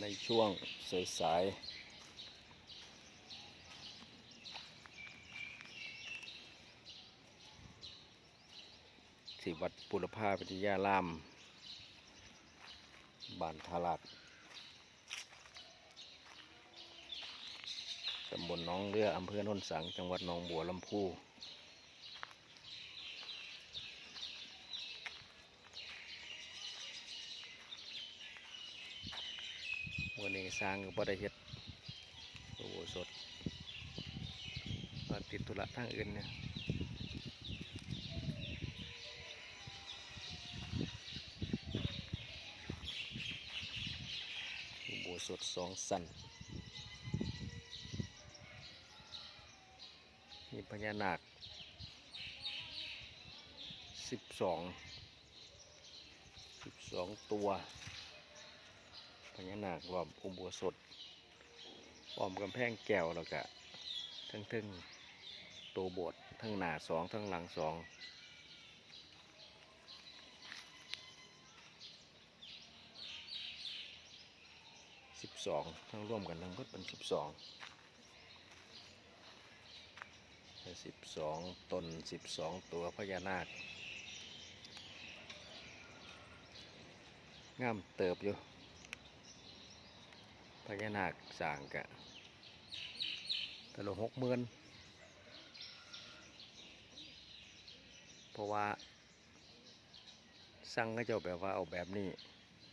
ในช่วงสายสายๆที่วัดปุรพาวิทยารามบ้านทารัดตำบลหน้องเรืออำเภอโนนสัง จังหวัดหนองบัวลำพู วั นี้สร้างก็บ่ได้เฮ็ดโอ้โหสดมาติดธุระทางอื่นเนี่ยโบสถสองสันมีพญานาคสิบสองสิบสองตัว ญานาครอบอุโบสถอ้อมกำแพงแก้วแล้วก็ทั้งทึ่งตัวโบสถ์ทั้งหน้าสองทั้งหลังสองสิบสองทั้งร่วมกันทั้งหมดเป็นสิบสองสิบสองตนสิบสองตัวพญานาคงามเติบอยู่ พญานาคสร้างกะต่ลหกหมื่นเพราะว่าสั่งก็จ้าแบบว่าเอาแบบนี้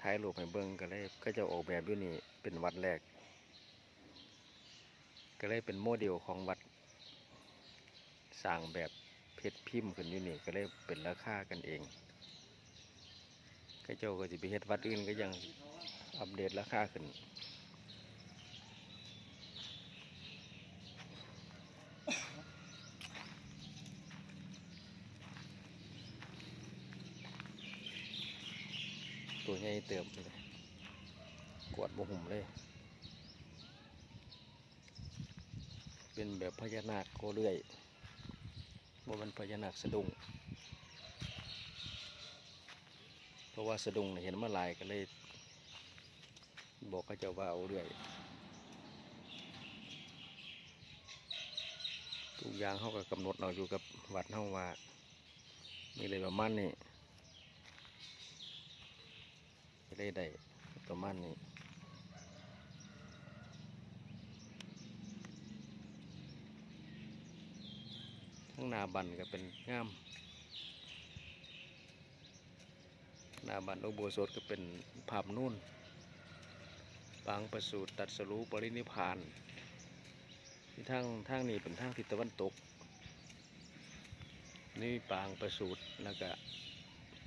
ถ่ายรูปให้เบิ่งก็เลยก็จะออกแบบอยู่นี่เป็นวัดแรก ก็เลยเป็นโมเดลของวัดสร้างแบบเพชรพิมพ์ขึ้นอยู่นี่ก็เลยเป็นราคากันเองก็เจ้าก็จะไปเฮ็ดวัดอื่นก็ยังอัปเดตราคาขึ้น ใหญ่เติมเลยกวดบหุ่มเลย เป็นแบบพญานาคโกเลื่อยบ่มันพญานาคสะดุ้งเพราะว่าสะดุ้งเห็นมาหลายก็เลย บอกเขาจ้าว่าเอาเรื่อยทุกอย่างเขาก็กำหนดเอาอยู่กับวัดเฮาว่านี่เลยประมาณนี้ จะได้ได้ประมาณนี้ทั้งนาบันก็เป็นงามนาบันอุโบสถก็เป็นภาพนุ่นปางประสูติตรัดสรู้ปรินิพานที่ทางทางนี้เป็นทางทิศตะวันตก นี่ปางประสูติแล้วก็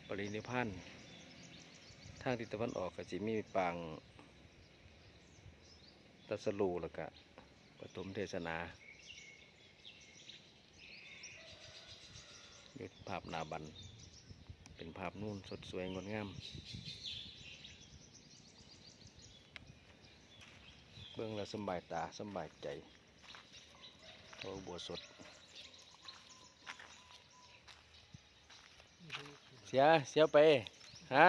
ปรินิพพาน ทางทิศตะวันออกก็จะมีปางตัสรูแล้วก็ปฐมเทศนานี่ภาพนาบัน เป็นภาพนู่นสดสวยงดงาม เบื้องล้วสบายตาสบายใจโอ้บัวสด เสีย เสียไป ฮะ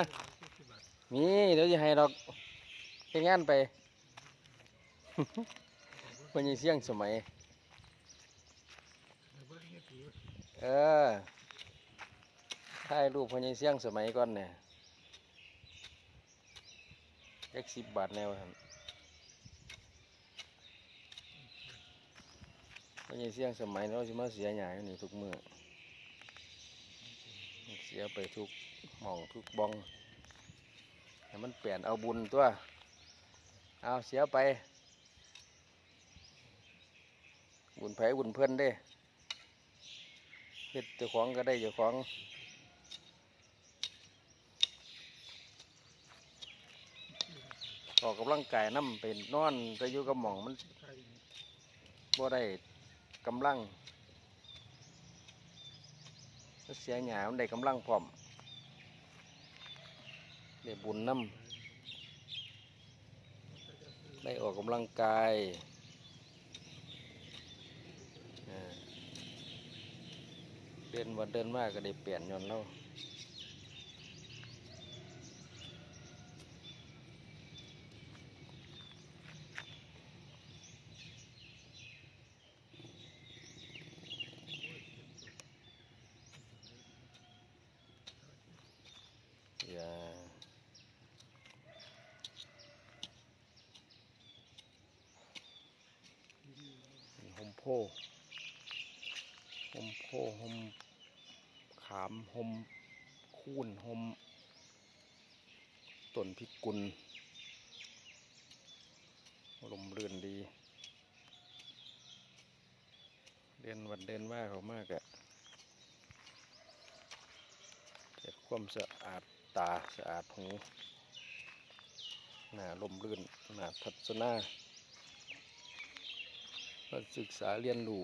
มีเดี๋ยวจะให้ดอกไปงานไปมันยังเสี่ยงสมัย เออถ่ายรูปพญเสี่ยงสมัยก่อนเนี่ยเอ็กสิบบาทแนวครับพญเสี่ยงสมัยเราจะมาเสียใหยาอยู่นี่ทุกมือเสียไปทุกหม่องทุกบอง ให้มันเปลี่ยนเอาบุญตัว เอาเสียไป บุญไผบุญเพื่อนเด้เฮ็ดเจ้าของก็ได้เจ้าของออกกำลังกายน้ำเป็นนอนแต่อยู่กับหม่องมันบ่ได้กำลังเสียหยามันได้กำลังพร้อม ได้บุญน้ำได้ออกกำลังกายเดินวันเดินมากก็ได้เปลี่ยนยนต์แล้ว อย่าเป็นหม โพหมโพหมขามหมคูนหมต้นพิกุลลมเรื่อนดี เดินวันเดินว่าเขามากอะเกิดความสะอาดตาสะอาดหูหน้าลมเรื่นหน้าทัศนา มาศึกษาเรียนรู้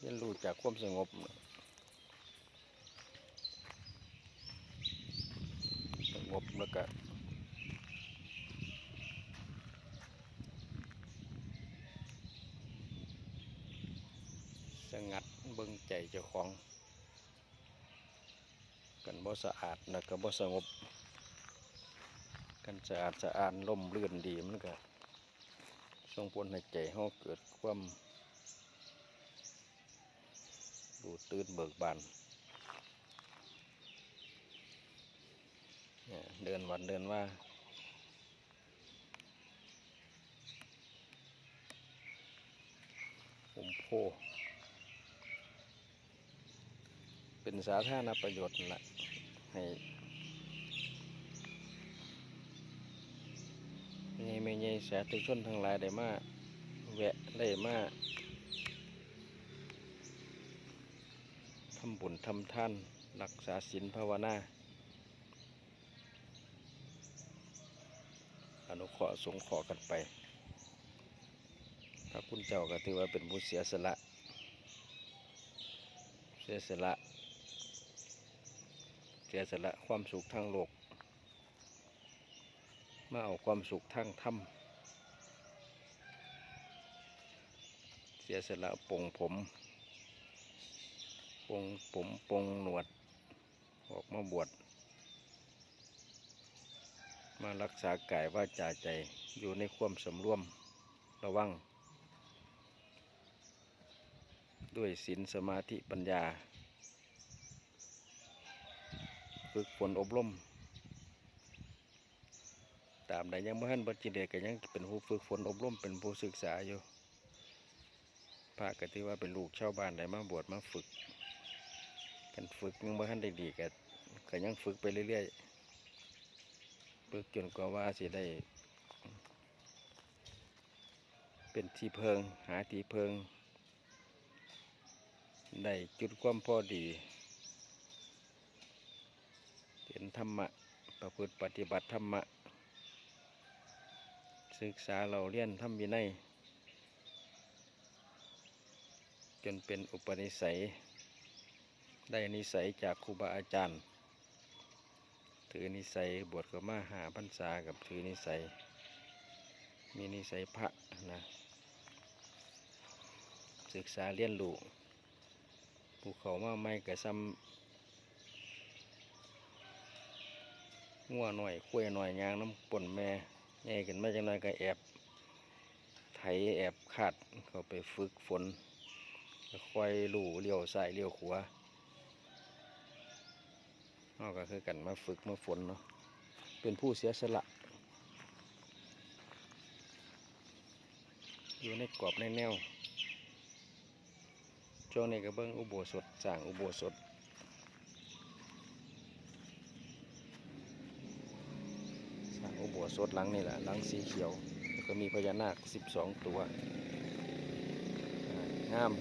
เรียนรู้จากความสงบสงบแล้วก็สงัดเบิ่งใจเจ้าของ กันบ่สะอาดนะก็บ่สงบ กันสะอาดสะอาดล่มเลื่อนดีมันก็ ส่งผลให้ใจเฮาเกิดความดูตื่นเบิกบานเดินวันเดินว่าผมโพ เป็นสาธารณประโยชน์นั่นละให้ ไงไม่ไงสาธุชนทั้งหลายได้มาแวะได้มาทำบุญทำท่านรักษาศีลภาวนาอนุเคราะห์สงเคราะห์กันไปพระคุณเจ้าก็ถือว่าเป็นผู้เสียสละเสียสละเสียสละความสุขทางโลก มาเอาความสุขทางธรรมเสียสละปงผมปงผมปงหนวด ออกมาบวชมารักษากายว่าจาใจอยู่ในความสำรวมระวัง ด้วยศีลสมาธิปัญญา ฝึกฝนอบรม ตามใดยังบ่ทันบ่จิเดก็ยังเป็นผู้ฝึกฝนอบรมเป็นผู้ศึกษาอยู่พระก็ถือว่าเป็นลูกชาวบ้านได้มาบวชมาฝึกกันฝึกยังบ่ทันได้ดีก็ก็ยังฝึกไปเรื่อยๆฝึกจนกว่าว่าสิได้ เป็นที่เพิง หาที่เพิงได้จุดความพอดีเห็นธรรมะประพฤติปฏิบัติธรรมะ ศึกษาเราเรียนทำวินัยจนเป็นอุปนิสัย ได้นิสัยจากครูบาอาจารย์ ถือนิสัยบวชก็มาหาพรรษากับถือนิสัย มีนิสัยพระนะ ศึกษาเรียนรู้ภูเขามาไม่กระซ้ำงัวหน่อยคุ้ยหน่อยยางน้ำปนแม่ ใหญ่ขึ้นมาจังหน่อยก็แอบไถแอบขาดเขาไปฝึกฝนค่อยลู่เลี้ยวซ้ายเลี้ยวขวาเอาก็คือกันมาฝึกมาฝนเนาะเป็นผู้เสียสละ อยู่ในกรอบในแนวช่วงนี้ก็เบิ่งอุโบสถสร้างอุโบสถ สร้างอุโบสถหลังนี่แหละหลังสีเขียว แล้วก็มีพญานาค12ตัวอ่างาม